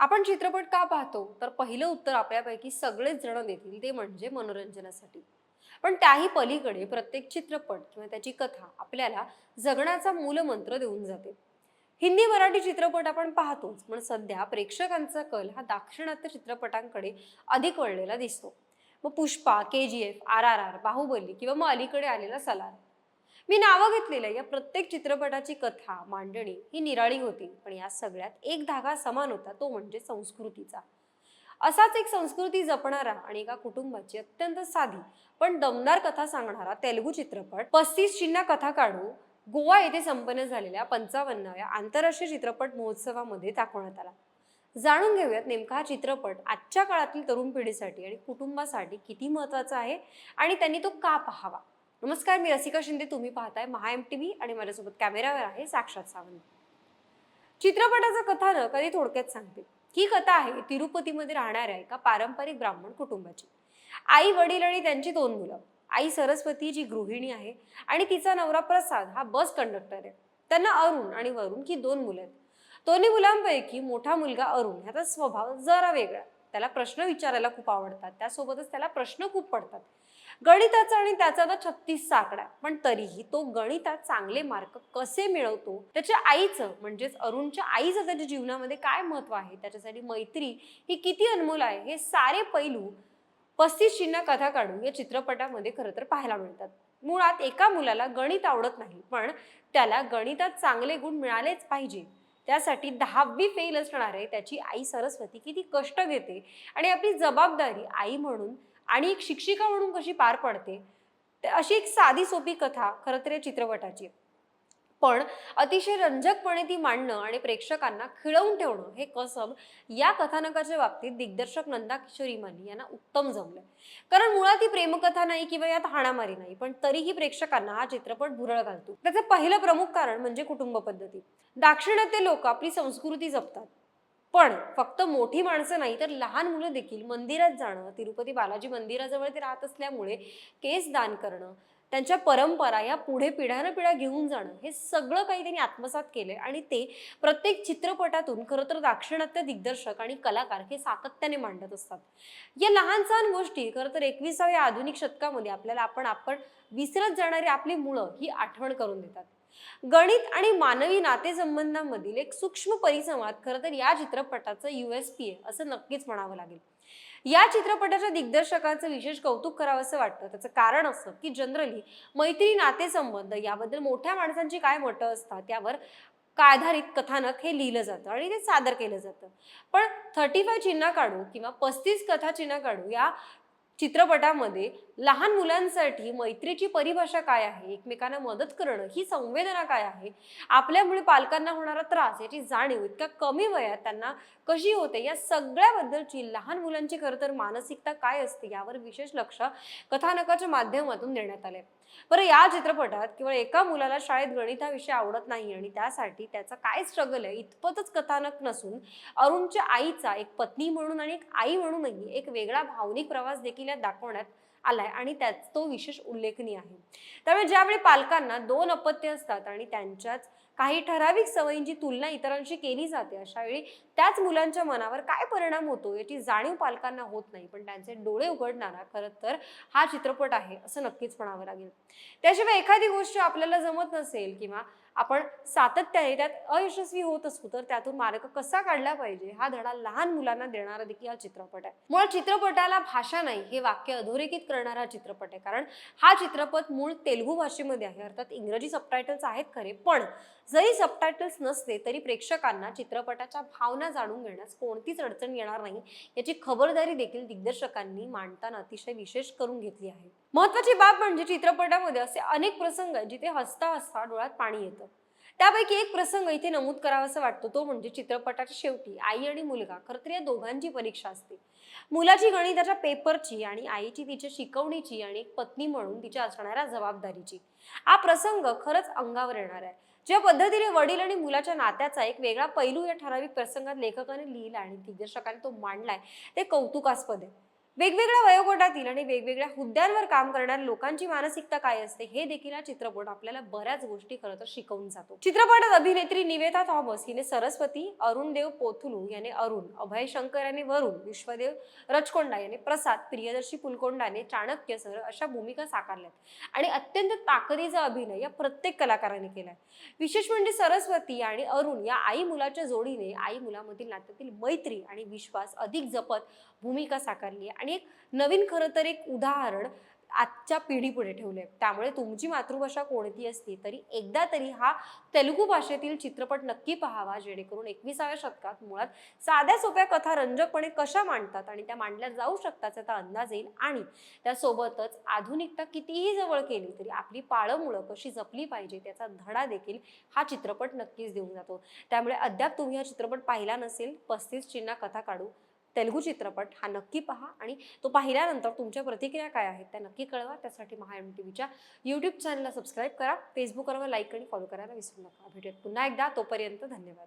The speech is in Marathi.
आपण चित्रपट का पाहतो? तर पहिलं उत्तर आपल्यापैकी सगळेच जण देतील ते म्हणजे मनोरंजनासाठी. पण त्याही पलीकडे प्रत्येक चित्रपट किंवा त्याची कथा आपल्याला जगण्याचा मूलमंत्र देऊन जाते. हिंदी मराठी चित्रपट आपण पाहतोच पण सध्या प्रेक्षकांचा कल हा दाक्षिणात्य चित्रपटांकडे अधिक वळलेला दिसतो. मग Pushpa K G F R R R Baahubali किंवा मग अलीकडे आलेला सलार मी नावं घेतलेल्या या प्रत्येक चित्रपटाची कथा मांडणी ही निराळी होती. पण या सगळ्यात एक धागा समान होता तो म्हणजे संस्कृतीचा. असाच एक संस्कृती जपणारा आणि एका कुटुंबाची अत्यंत साधी पण दमदार कथा सांगणारा तेलुगू चित्रपट पस्तीस चिन्ह कथा काढू गोवा येथे संपन्न झालेल्या पंचावन्नाव्या आंतरराष्ट्रीय चित्रपट महोत्सवामध्ये दाखवण्यात आला. जाणून घेऊयात नेमका हा चित्रपट आजच्या काळातील तरुण पिढीसाठी आणि कुटुंबासाठी किती महत्त्वाचा आहे आणि त्यांनी तो का पाहावा? नमस्कार मी रसिका शिंदे. तुम्ही पाहताय महा एम टी व्ही आणि माझ्यासोबत कॅमेरावर आहे साक्षात सावंत. चित्रपटाचं कथानक कधी थोडक्यात सांगते. ही कथा आहे तिरुपतीमध्ये राहणाऱ्या एका पारंपरिक ब्राह्मण कुटुंबाची. आई वडील आणि त्यांची दोन मुलं. आई सरस्वती जी गृहिणी आहे आणि तिचा नवरा प्रसाद हा बस कंडक्टर आहे. त्यांना अरुण आणि वरुण ही दोन मुलं आहेत. दोन्ही मुलांपैकी मोठा मुलगा अरुण. ह्याचा स्वभाव जरा वेगळा त्याला प्रश्न विचारायला खूप आवडतात. त्यासोबतच त्याला प्रश्न खूप पडतात. गणिताचा आणि त्याचा तर छत्तीस आकडा पण तरीही तो गणितात चांगले मार्क कसे मिळवतो? त्याच्या आईचं म्हणजेच अरुणच्या आईचं त्याच्या जीवनामध्ये काय महत्त्व आहे? त्याच्यासाठी मैत्री ही किती अनमोल आहे? हे सारे पैलू पस्तीस चिन्ह कथा काढून या चित्रपटामध्ये खरं तर पाहायला मिळतात. मुळात एका मुलाला गणित आवडत नाही पण त्याला गणितात चांगले गुण मिळालेच पाहिजे. त्यासाठी दहावी फेल असणारे त्याची आई सरस्वती किती कष्ट घेते आणि आपली जबाबदारी आई म्हणून आणि एक शिक्षिका म्हणून कशी पार पडते अशी एक साधी सोपी कथा खरं तर या चित्रपटाची आहे. पण अतिशय रंजकपणे ती मांडणं आणि प्रेक्षकांना खिळवून ठेवणं हे कसब या कथानकाच्या बाबतीत दिग्दर्शक नंदा किशोरी इमानी यांना उत्तम जमलंय कारण मुळात ही प्रेमकथा नाही किंवा यात हाणामारी नाही पण तरीही प्रेक्षकांना हा चित्रपट भुरळ घालतो. त्याचं पहिलं प्रमुख कारण म्हणजे कुटुंब पद्धती. दाक्षिणात्य लोक आपली संस्कृती जपतात पण फक्त मोठी माणसं नाही तर लहान मुलं देखील मंदिरात जाणं तिरुपती बालाजी मंदिराजवळ ते राहत असल्यामुळे केस दान करणं त्यांच्या परंपरा या पुढे पिढ्यानं पिढ्या घेऊन जाणं हे सगळं काही त्यांनी आत्मसात केलंय. आणि ते प्रत्येक चित्रपटातून खरं तर दाक्षिणात्य दिग्दर्शक आणि कलाकार हे सातत्याने मांडत असतात. या लहान सहान गोष्टी खरं तर एकविसाव्या आधुनिक शतकामध्ये आपल्याला आपण आपण विसरत जाणारी आपली मुळं ही आठवण करून देतात. गणित आणि मानवी नातेसंबंधांमधील एक सूक्ष्म परिसंवाद खरं तर या चित्रपटाचं यू एस पी आहे असं नक्कीच म्हणावं लागेल. या चित्रपटाच्या दिग्दर्शकाचं विशेष कौतुक करावं असं वाटतं. त्याचं कारण असं की जनरली मैत्री नातेसंबंध याबद्दल मोठ्या माणसांची काय मतं असतात यावर आधारित कथानक हे लिहिलं जातं आणि ते सादर केलं जातं. पण थर्टी फाय चिन्ह काढू किंवा पस्तीस कथा चिन्ह काढू या चित्रपटामध्ये लहान मुलांसाठी मैत्रीची परिभाषा काय आहे? एकमेकांना मदत करणं ही संवेदना काय आहे? आपल्यामुळे पालकांना होणारा त्रास याची जाणीव इतक्या कमी वयात त्यांना कशी होते? या सगळ्याबद्दलची लहान मुलांची खरं तर मानसिकता काय असते? यावर विशेष लक्ष कथानकाच्या माध्यमातून देण्यात आले बरं या चित्रपटात केवळ एका मुलाला शाळेत गणित हा विषय आवडत नाही आणि त्यासाठी त्याचा काय स्ट्रगल आहे इतपतच कथानक नसून अरुणच्या आईचा एक पत्नी म्हणून आणि एक आई म्हणूनही एक वेगळा भावनिक प्रवास देखील यात दाखवण्यात आलाय आणि त्यात तो विशेष उल्लेखनीय आहे. त्यामुळे ज्यावेळी पालकांना दोन अपत्य असतात आणि त्यांच्याच काही ठराविक सवयींची तुलना इतरांशी केली जाते अशा वेळी त्याच मुलांच्या मनावर काय परिणाम होतो याची जाणीव पालकांना होत नाही. पण त्यांचे डोळे उघडणारा खरं तर हा चित्रपट आहे असं नक्कीच म्हणावं लागेल. त्याशिवाय एखादी गोष्ट आपल्याला जमत नसेल किंवा आपण सातत्याने त्यात अयशस्वी होत असू तर त्यातून मार्ग कसा काढला पाहिजे हा धडा लहान मुलांना देणारा देखील हा चित्रपट आहे. मुळात चित्रपटाला भाषा नाही हे वाक्य अधोरेखित करणारा हा चित्रपट आहे. कारण हा चित्रपट मूळ तेलुगू भाषेमध्ये आहे अर्थात इंग्रजी सबटायटल्स आहेत खरे पण जरी सबटायटल्स नसले तरी प्रेक्षकांना चित्रपटाच्या भावना जाणून घेण्यास कोणतीच अडचण येणार नाही याची खबरदारी देखील दिग्दर्शकांनी मांडताना अतिशय विशेष करून घेतली आहे. महत्वाची बाब म्हणजे चित्रपटामध्ये असे अनेक प्रसंग आहेत जिथे हसता हसता डोळ्यात पाणी येतं. त्यापैकी एक प्रसंग इथे नमूद करावासा वाटतो. तो म्हणजे चित्रपटाच्या शेवटी. आई आणि मुलगा. खरं तर या दोघांची परीक्षा असते. मुलाची गणिताच्या पेपरची आणि आईची तिच्या शिकवणीची आणि एक पत्नी म्हणून तिच्या असणाऱ्या जबाबदारीची. हा प्रसंग खरंच अंगावर येणार आहे. ज्या पद्धतीने वडील आणि मुलाच्या नात्याचा एक वेगळा पैलू या ठराविक प्रसंगात लेखकाने लिहिला आणि दिग्दर्शकाने तो मांडलाय ते कौतुकास्पद आहे. वेगवेगळ्या वयोगटातील आणि वेगवेगळ्या हुद्द्यांवर काम करणाऱ्या लोकांची मानसिकता काय असते हे देखील हा चित्रपट आपल्याला बऱ्याच गोष्टी खरं तर शिकवून जातो. चित्रपटात अभिनेत्री निवेदा थॉमस हिने सरस्वती अरुण देव पोथुलू याने अरुण अभय शंकर याने वरुण विश्वदेव रचकोंडा याने प्रसाद प्रियदर्शी पुलकोंडाने चाणक्य सर अशा भूमिका साकारल्यात. आणि अत्यंत ताकदीचा अभिनय या प्रत्येक कलाकाराने केलाय. विशेष म्हणजे सरस्वती आणि अरुण या आई मुलाच्या जोडीने आई मुलामधील नात्यातील मैत्री आणि विश्वास अधिक जपत भूमिका साकारली आहे. आणि एक नवीन खरं तर एक उदाहरण आजच्या पिढीपुढे ठेवले त्यामुळे तुमची मातृभाषा कोणती असते तरी एकदा तरी हा तेलुगू भाषेतील चित्रपट नक्की पहावा जेणेकरून एकविसाव्या शतकात मुळात साध्या सोप्या कथा रंजकपणे कशा मांडतात आणि त्या मांडल्या जाऊ शकतात याचा अंदाज येईल. आणि त्यासोबतच आधुनिकता कितीही जवळ केली तरी आपली पाळंमुळं कशी जपली पाहिजे त्याचा धडा देखील हा चित्रपट नक्कीच देऊन जातो. त्यामुळे अद्याप तुम्ही हा चित्रपट पाहिला नसेल पस्तीस चिन्हा कथा काढू. तेलुगू चित्रपट हा नक्की पहा आणि तो पाहिल्यानंतर तुमच्या प्रतिक्रिया काय आहेत त्या नक्की कळवा. त्यासाठी महा एम टी व्हीच्या यूट्यूब चॅनलला सबस्क्राईब करा. फेसबुकवर लाईक आणि फॉलो करायला विसरू नका. भेटूयात पुन्हा एकदा. तोपर्यंत धन्यवाद.